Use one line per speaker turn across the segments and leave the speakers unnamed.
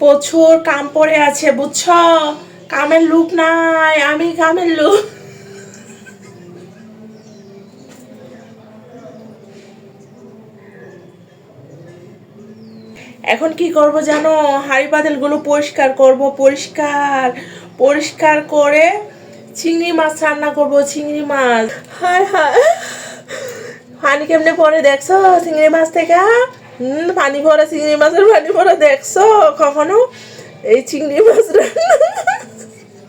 প্রচুর কাম পড়ে আছে, বুঝছ? কামের লুক নাই, আমি কামের লুক। এখন কি করব জানো? হাঁড়ি পাতিলগুলো পরিষ্কার করব, পরিষ্কার পরিষ্কার করে চিংড়ি মাছ রান্না করব, চিংড়ি মাছ। হায় হায়। পানি কেমনে পরে দেখছ চিংড়ি মাছ থেকে? পানি ভরা চিংড়ি মাছের পানি ভরা দেখছ কখনো? এই চিংড়ি মাছ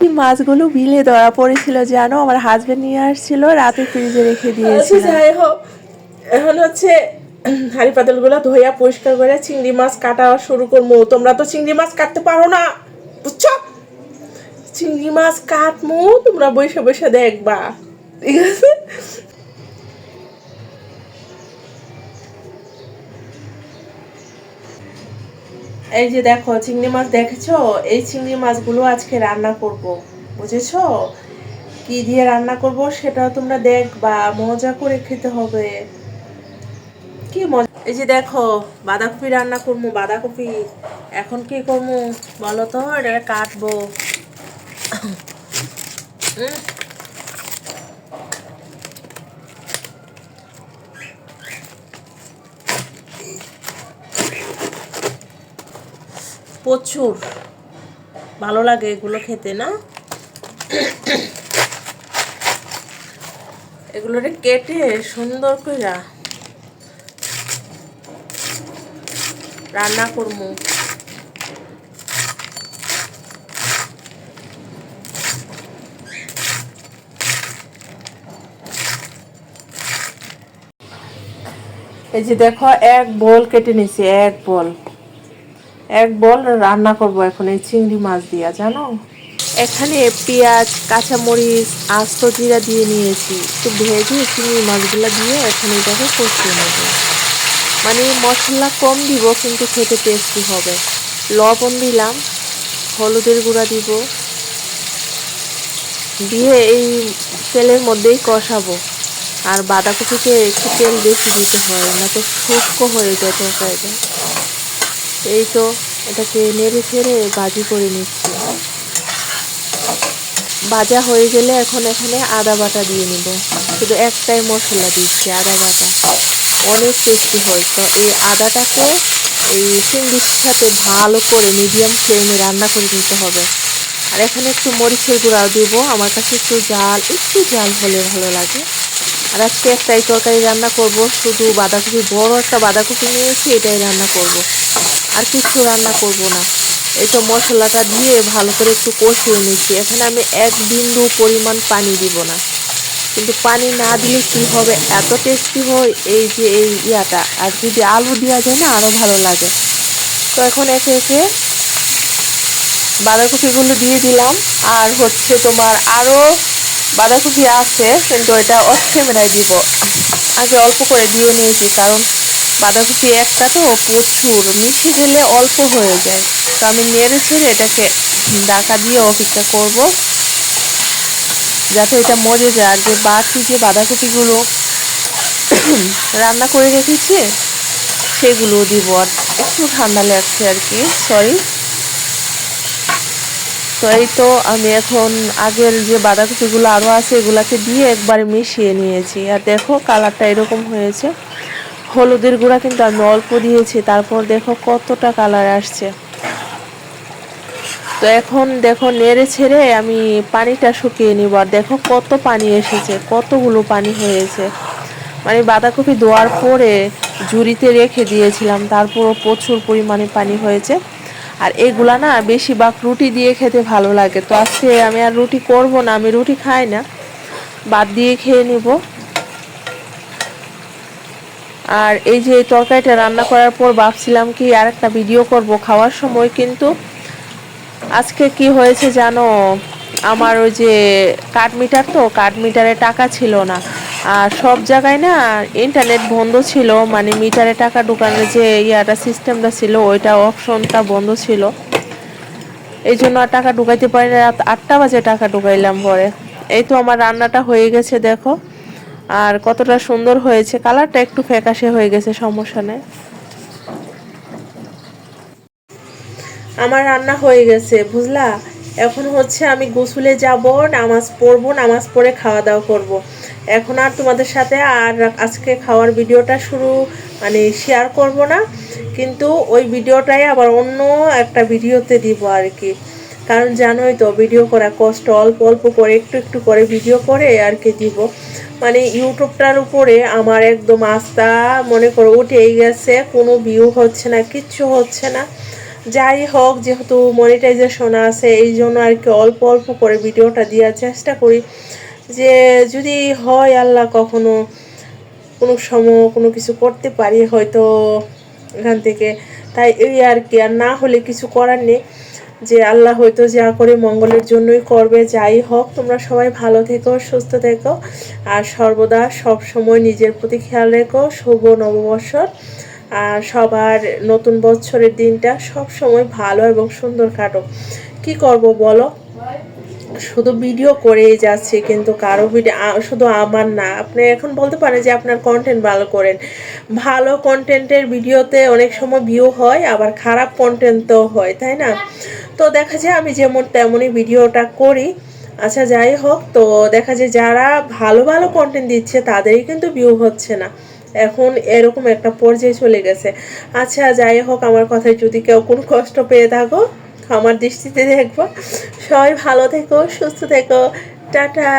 এই মাছগুলো বিলে ধরা পড়েছিল জানো? আমার হাজবেন্ড নিয়ে আসছিল রাতে ফ্রিজে রেখে
আচ্ছা
দিয়েছিল।
যাই হোক এখন হচ্ছে হাঁড়ি পাতিলগুলো ধোয়া পরিষ্কার করে চিংড়ি মাছ কাটা শুরু করব। তোমরা তো চিংড়ি মাছ কাটতে পারো না বুঝছ? চিংড়ি মাছ কাটমু তোমরা বসে বসে দেখবা ঠিক আছে? এই যে দেখো, চিংড়ি মাছ দেখেছ? এই চিংড়ি মাছগুলো আজকে রান্না করব, বুঝেছ? কি দিয়ে রান্না করব সেটা তোমরা দেখবা, মজা করে খেতে হবে। কি মজা? এই যে দেখো, বাঁধাকপি রান্না করব, বাঁধাকপি। এখন কি করব বলো তো? এটা কাটবো। উম। প্রচুর। ভালো লাগে এগুলো খেতে, না? এগুলোরে কেটে সুন্দর করে রান্না করব এই যে দেখো, এক বল কেটে নিছি, এক বল। এক বল রান্না করব এখন এই চিংড়ি মাছ দিয়া, জানো?
এখানে পেঁয়াজ, কাঁচামরিচ, আস্ত জিরা দিয়ে নিয়েছি। একটু ভেজে চিংড়ি মাছগুলো দিয়ে এখন এটাকে কষিয়ে নেব। মানে মশলা কম দিব, কিন্তু খেতে টেস্টি হবে। লবণ দিলাম, হলুদের গুঁড়া দিব। দিয়ে এই তেলের মধ্যেই কষাবো। আর বাঁধাকপিতে একটু তেল বেশি দিতে হয়, না তো শুষ্ক হয়ে যায় তরকারিটা। এই তো এটাকে নেড়ে ছেড়ে ভাজি করে নিচ্ছি। ভাজা হয়ে গেলে এখন এখানে আদা বাটা দিয়ে নিব। শুধু একটাই মশলা দিচ্ছি, আদা বাটা। অনেক টেস্টি হয়। তো এই আদাটাকে এই চিংড়ির সাথে ভালো করে মিডিয়াম ফ্লেমে রান্না করে নিতে হবে। আর এখানে একটু মরিচের গুঁড়াও দিব। আমার কাছে একটু জাল একটু জাল হলে ভালো লাগে। আর আজকে একটাই তরকারি রান্না করব। শুধু বাঁধাকপি, বড় একটা বাঁধাকপি নিয়েছি এটাই রান্না করব। আর কিছু রান্না করব না। এই তো মশলাটা দিয়ে ভালো করে একটু কষিয়ে নিচ্ছি। এখানে আমি এক বিন্দু পরিমাণ পানি দিব না। কিন্তু পানি না দিলে কি হবে? এত টেস্টি হয় এই যে এই ইয়াটা। আর যদি আলু দেওয়া যায় না আরও ভালো লাগে। তো এখন একে একে বাঁধাকপিগুলো দিয়ে দিলাম। আর হচ্ছে তোমার আরও বাঁধাকপি আছে, কিন্তু এটা অফ ক্যামেরায় দিব। আগে অল্প করে দিয়ে নিয়েছি, কারণ বাঁধাকপি একটা তো প্রচুর। মিশে গেলে অল্প হয়ে যায়। তো আমি নেড়ে ছেড়ে এটাকে ঢাকা দিয়ে অপেক্ষা করব। যাতে এটা মজে যায়। আর যে বাকি যে বাঁধাকপিগুলো রান্না করে রেখেছি, সেগুলো দিব। আর একটু ঠান্ডা লাগছে আর কি। সরি তো এই তো, আমি এখন আগের যে বাঁধাকপিগুলো আরও আছে, এগুলাকে দিয়ে একবার মিশিয়ে নিয়েছি। আর দেখো কালারটা এরকম হয়েছে। হলুদের গুঁড়া কিন্তু আমি অল্প দিয়েছি, তারপর দেখো কতটা কালার আসছে। তো এখন দেখো নেড়ে ছেড়ে আমি পানিটা শুকিয়ে নিব, আর দেখো কত পানি এসেছে, কতগুলো পানি হয়েছে। মানে বাঁধাকপি ধোয়ার পরে ঝুড়িতে রেখে দিয়েছিলাম, তারপরও প্রচুর পরিমাণে পানি হয়েছে। আর এগুলা না বেশিরভাগ রুটি দিয়ে খেতে ভালো লাগে, তো আজকে আমি আর রুটি করব না, আমি রুটি খাই না, বাদ দিয়ে খেয়ে নিব। আর এই যে তরকারিটা রান্না করার পর ভাবছিলাম কি আর একটা ভিডিও করব খাওয়ার সময়, কিন্তু আজকে কি হয়েছে জানো? আমার ওই যে কার্ড মিটার তো কার্ড মিটারে টাকা ছিল না। আর সব জায়গায় না ইন্টারনেট বন্ধ ছিল মানে মিটারে টাকা ঢোকানোর যে ইয়াটা সিস্টেমটা ছিল, ওইটা অপশনটা বন্ধ ছিল। এই জন্য আর টাকা ঢুকাইতে পারি না রাত আটটা বাজে টাকা ঢুকাইলাম পরে এই তো আমার রান্নাটা হয়ে গেছে, দেখো। আর কতটা সুন্দর হয়েছে, কালারটা একটু ফ্যাকাশে হয়ে গেছে, সমস্যা নেই। আমার রান্না হয়ে গেছে, বুঝলা? এখন হচ্ছে আমি গোসলে যাব, নামাজ পড়ব, নামাজ পড়ে খাওয়া দাওয়া করব। এখন আর তোমাদের সাথে আর আজকে খাওয়ার ভিডিওটা শুরু মানে শেয়ার করব না, কিন্তু ওই ভিডিওটাই আবার অন্য একটা ভিডিওতে দিব আর কি। কারণ জানোই তো ভিডিও করা কষ্ট, অল্প অল্প করে, একটু একটু করে ভিডিও করে আর কি দিব। মানে ইউটিউবটার উপরে আমার একদম আস্থা, মনে করো, উঠেই গেছে। কোনো ভিউ হচ্ছে না, কিচ্ছু হচ্ছে না। যাই হোক, যেহেতু মনিটাইজেশন আছে, এই জন্য আর কি অল্প অল্প করে ভিডিওটা দেওয়ার চেষ্টা করি। যে যদি হয় আল্লাহ কখনো কোনো সময় কোনো কিছু করতে পারি হয়তো এখান থেকে। তাই এই আর কি, আর না হলে কিছু করার নেই। যে আল্লাহ হয়তো যা করে মঙ্গলের জন্যই করবে, যাই হোক, তোমরা সবাই ভালো থেকো, সুস্থ থেকো। আর সর্বদা সব সময় নিজের প্রতি খেয়াল রেখো, শুভ নববর্ষর আর সবার নতুন বছরের দিনটা সব সময় ভালো এবং সুন্দর কাটো কি করব বলো? শুধু ভিডিও করেই যাচ্ছে, কিন্তু কারও ভিডিও শুধু আমার না। আপনি এখন বলতে পারেন যে আপনার কন্টেন্ট ভালো করেন। ভালো কন্টেন্টের ভিডিওতে অনেক সময় ভিউ হয়, আবার খারাপ কন্টেন্টও হয়, তাই না? তো দেখা যায় আমি যেমন তেমনই ভিডিওটা করি। আচ্ছা যাই হোক, তো দেখা যায় যারা ভালো ভালো কন্টেন্ট দিচ্ছে, তাদেরই কিন্তু ভিউ হচ্ছে না। এখন এরকম একটা পর্যায়ে চলে গেছে। আচ্ছা যাই হোক, আমার কথায় যদি কেউ কোনো কষ্ট পেয়ে থাকো, আমার দৃষ্টিতে দেখব। সবাই ভালো থেকো, সুস্থ থেকো। টাটা!